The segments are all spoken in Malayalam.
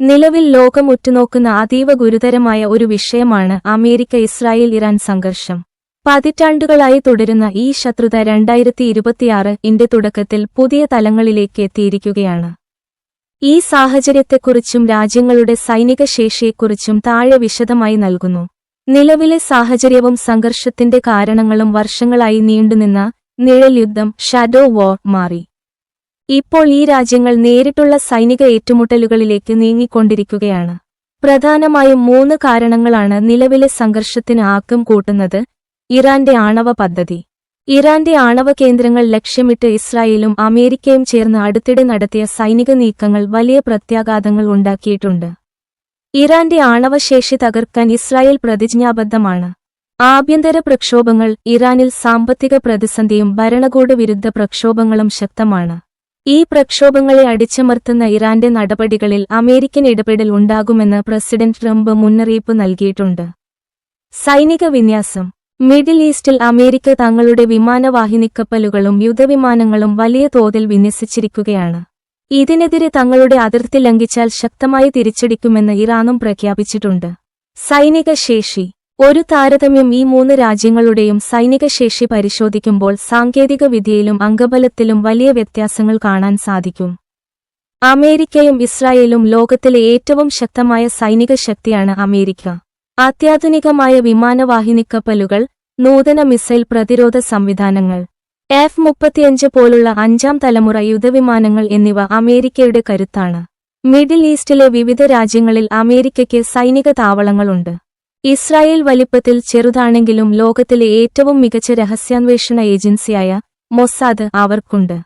നിലവിൽ ലോകം ഉറ്റുനോക്കുന്ന അതീവ ഗുരുതരമായ ഒരു വിഷയമാണ് അമേരിക്ക ഇസ്രായേൽ ഇറാൻ സംഘർഷം. പതിറ്റാണ്ടുകളായി തുടരുന്ന ഈ ശത്രുത രണ്ടായിരത്തി ഇരുപത്തിയാറ് ഇന്റെ തുടക്കത്തിൽ പുതിയ തലങ്ങളിലേക്ക് എത്തിയിരിക്കുകയാണ്. ഈ സാഹചര്യത്തെക്കുറിച്ചും രാജ്യങ്ങളുടെ സൈനിക ശേഷിയെക്കുറിച്ചും താഴെ വിശദമായി നൽകുന്നു. നിലവിലെ സാഹചര്യവും സംഘർഷത്തിന്റെ കാരണങ്ങളും വർഷങ്ങളായി നീണ്ടുനിന്ന നിഴൽ യുദ്ധം ഷാഡോ വാർ മാറി. ഇപ്പോൾ ഈ രാജ്യങ്ങൾ നേരിട്ടുള്ള സൈനിക ഏറ്റുമുട്ടലുകളിലേക്ക് നീങ്ങിക്കൊണ്ടിരിക്കുകയാണ്. പ്രധാനമായും മൂന്ന് കാരണങ്ങളാണ് നിലവിലെ സംഘർഷത്തിന് ആക്കം കൂട്ടുന്നത്. ഇറാന്റെ ആണവ പദ്ധതി. ഇറാന്റെ ആണവ കേന്ദ്രങ്ങൾ ലക്ഷ്യമിട്ട് ഇസ്രായേലും അമേരിക്കയും ചേർന്ന് അടുത്തിടെ നടത്തിയ സൈനിക നീക്കങ്ങൾ വലിയ പ്രത്യാഘാതങ്ങൾ ഉണ്ടാക്കിയിട്ടുണ്ട്. ഇറാന്റെ ആണവശേഷി തകർക്കാൻ ഇസ്രായേൽ പ്രതിജ്ഞാബദ്ധമാണ്. ആഭ്യന്തര പ്രക്ഷോഭങ്ങൾ ഇറാനിൽ സാമ്പത്തിക പ്രതിസന്ധിയും ഭരണകൂട വിരുദ്ധ പ്രക്ഷോഭങ്ങളും ശക്തമാണ്. ഈ പ്രക്ഷോഭങ്ങളെ അടിച്ചമർത്തുന്ന ഇറാന്റെ നടപടികളിൽ അമേരിക്കൻ ഇടപെടൽ ഉണ്ടാകുമെന്ന് പ്രസിഡന്റ് ട്രംപ് മുന്നറിയിപ്പ് നൽകിയിട്ടുണ്ട്. സൈനിക വിന്യാസം. മിഡിൽ ഈസ്റ്റിൽ അമേരിക്ക തങ്ങളുടെ വിമാനവാഹിനിക്കപ്പലുകളും യുദ്ധവിമാനങ്ങളും വലിയ തോതിൽ വിന്യസിച്ചിരിക്കുകയാണ്. ഇതിനെതിരെ തങ്ങളുടെ അതിർത്തി ലംഘിച്ചാൽ ശക്തമായി തിരിച്ചടിക്കുമെന്ന് ഇറാനും പ്രഖ്യാപിച്ചിട്ടുണ്ട്. സൈനിക ശേഷി. ഒരു താരതമ്യം ഈ മൂന്ന് രാജ്യങ്ങളുടെയും സൈനിക ശേഷി പരിശോധിക്കുമ്പോൾ സാങ്കേതിക വിദ്യയിലും അംഗബലത്തിലും വലിയ വ്യത്യാസങ്ങൾ കാണാൻ സാധിക്കും. അമേരിക്കയും ഇസ്രായേലും ലോകത്തിലെ ഏറ്റവും ശക്തമായ സൈനിക ശക്തിയാണ് അമേരിക്ക. അത്യാധുനികമായ വിമാനവാഹിനിക്കപ്പലുകൾ നൂതന മിസൈൽ പ്രതിരോധ സംവിധാനങ്ങൾ എഫ് മുപ്പത്തിയഞ്ച് പോലുള്ള അഞ്ചാം തലമുറ യുദ്ധവിമാനങ്ങൾ എന്നിവ അമേരിക്കയുടെ കരുത്താണ്. മിഡിൽ ഈസ്റ്റിലെ വിവിധ രാജ്യങ്ങളിൽ അമേരിക്കയ്ക്ക് സൈനിക താവളങ്ങളുണ്ട്. ഇസ്രായേൽ വലിപ്പത്തിൽ ചെറുതാണെങ്കിലും ലോകത്തിലെ ഏറ്റവും മികച്ച രഹസ്യാന്വേഷണ ഏജൻസിയായ മൊസാദ് അവർക്കുണ്ട്.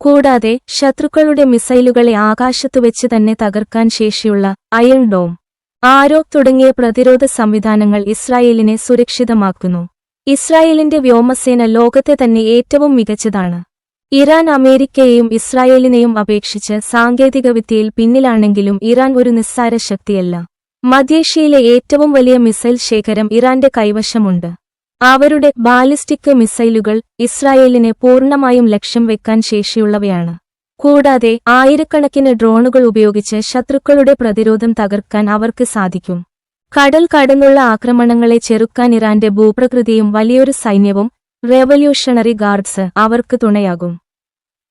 കൂടാതെ ശത്രുക്കളുടെ മിസൈലുകളെ ആകാശത്തു വെച്ച് തന്നെ തകർക്കാൻ ശേഷിയുള്ള അയൺ ഡോം ആരോ തുടങ്ങിയ പ്രതിരോധ സംവിധാനങ്ങൾ ഇസ്രായേലിനെ സുരക്ഷിതമാക്കുന്നു. ഇസ്രായേലിന്റെ വ്യോമസേന ലോകത്തെ തന്നെ ഏറ്റവും മികച്ചതാണ്. ഇറാൻ അമേരിക്കയെയും ഇസ്രായേലിനെയും അപേക്ഷിച്ച് സാങ്കേതികവിദ്യയിൽ പിന്നിലാണെങ്കിലും ഇറാൻ ഒരു നിസ്സാര ശക്തിയല്ല. മധ്യേഷ്യയിലെ ഏറ്റവും വലിയ മിസൈൽ ശേഖരം ഇറാന്റെ കൈവശമുണ്ട്. അവരുടെ ബാലിസ്റ്റിക് മിസൈലുകൾ ഇസ്രായേലിനെ പൂർണമായും ലക്ഷ്യം വെക്കാൻ ശേഷിയുള്ളവയാണ്. കൂടാതെ ആയിരക്കണക്കിന് ഡ്രോണുകൾ ഉപയോഗിച്ച് ശത്രുക്കളുടെ പ്രതിരോധം തകർക്കാൻ അവർക്ക് സാധിക്കും. കടൽ കടന്നുള്ള ആക്രമണങ്ങളെ ചെറുക്കാൻ ഇറാന്റെ ഭൂപ്രകൃതിയും വലിയൊരു സൈന്യവും റെവല്യൂഷണറി ഗാർഡ്സ് അവർക്ക് തുണയാകും.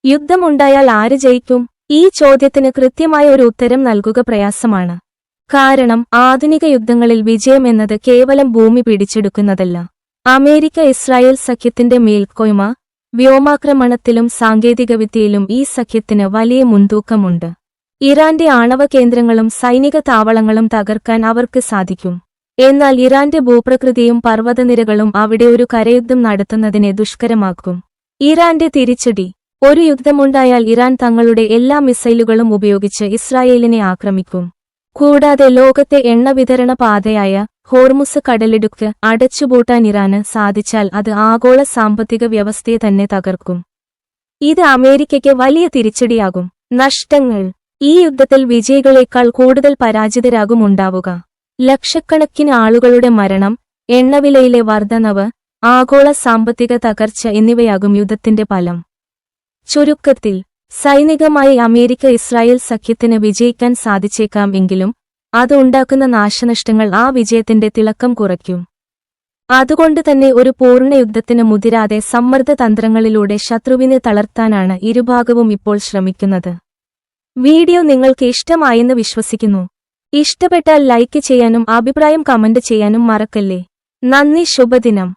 യുദ്ധമുണ്ടായാൽ ആര് ജയിക്കും? ഈ ചോദ്യത്തിന് കൃത്യമായ ഒരു ഉത്തരം നൽകുക പ്രയാസമാണ്. കാരണം ആധുനിക യുദ്ധങ്ങളിൽ വിജയം എന്നത് കേവലം ഭൂമി പിടിച്ചെടുക്കുന്നതല്ല. അമേരിക്ക ഇസ്രായേൽ സഖ്യത്തിന്റെ മേൽക്കോയ്മ വ്യോമാക്രമണത്തിലും സാങ്കേതികവിദ്യയിലും ഈ സഖ്യത്തിന് വലിയ മുൻതൂക്കമുണ്ട്. ഇറാന്റെ ആണവ കേന്ദ്രങ്ങളും സൈനിക താവളങ്ങളും തകർക്കാൻ അവർക്ക് സാധിക്കും. എന്നാൽ ഇറാന്റെ ഭൂപ്രകൃതിയും പർവതനിരകളും അവിടെ ഒരു കരയുദ്ധം നടത്തുന്നതിനെ ദുഷ്കരമാക്കും. ഇറാന്റെ തിരിച്ചടി. ഒരു യുദ്ധമുണ്ടായാൽ ഇറാൻ തങ്ങളുടെ എല്ലാ മിസൈലുകളും ഉപയോഗിച്ച് ഇസ്രായേലിനെ ആക്രമിക്കും. കൂടാതെ ലോകത്തെ എണ്ണ വിതരണ പാതയായ ഹോർമുസ് കടലിടുക്ക് അടച്ചുപൂട്ടാൻ ഇറാന് സാധിച്ചാൽ അത് ആഗോള സാമ്പത്തിക വ്യവസ്ഥയെ തന്നെ തകർക്കും. ഇത് അമേരിക്കയ്ക്ക് വലിയ തിരിച്ചടിയാകും. നഷ്ടങ്ങൾ. ഈ യുദ്ധത്തിൽ വിജയികളേക്കാൾ കൂടുതൽ പരാജിതരാകും ഉണ്ടാവുക. ലക്ഷക്കണക്കിന് ആളുകളുടെ മരണം എണ്ണവിലയിലെ വർധനവ് ആഗോള സാമ്പത്തിക തകർച്ച എന്നിവയാകും യുദ്ധത്തിന്റെ ഫലം. ചുരുക്കത്തിൽ സൈനികമായി അമേരിക്ക ഇസ്രായേൽ സഖ്യത്തിന് വിജയിക്കാൻ സാധിച്ചേക്കാം എങ്കിലും അത് ഉണ്ടാക്കുന്ന നാശനഷ്ടങ്ങൾ ആ വിജയത്തിന്റെ തിളക്കം കുറയ്ക്കും. അതുകൊണ്ട് തന്നെ ഒരു പൂർണ യുദ്ധത്തിന് മുതിരാതെ സമ്മർദ്ദ തന്ത്രങ്ങളിലൂടെ ശത്രുവിനെ തളർത്താനാണ് ഇരുഭാഗവും ഇപ്പോൾ ശ്രമിക്കുന്നത്. വീഡിയോ നിങ്ങൾക്ക് ഇഷ്ടമായെന്ന് വിശ്വസിക്കുന്നു. ഇഷ്ടപ്പെട്ടാൽ ലൈക്ക് ചെയ്യാനും അഭിപ്രായം കമന്റ് ചെയ്യാനും മറക്കല്ലേ. നന്ദി ശുഭദിനം.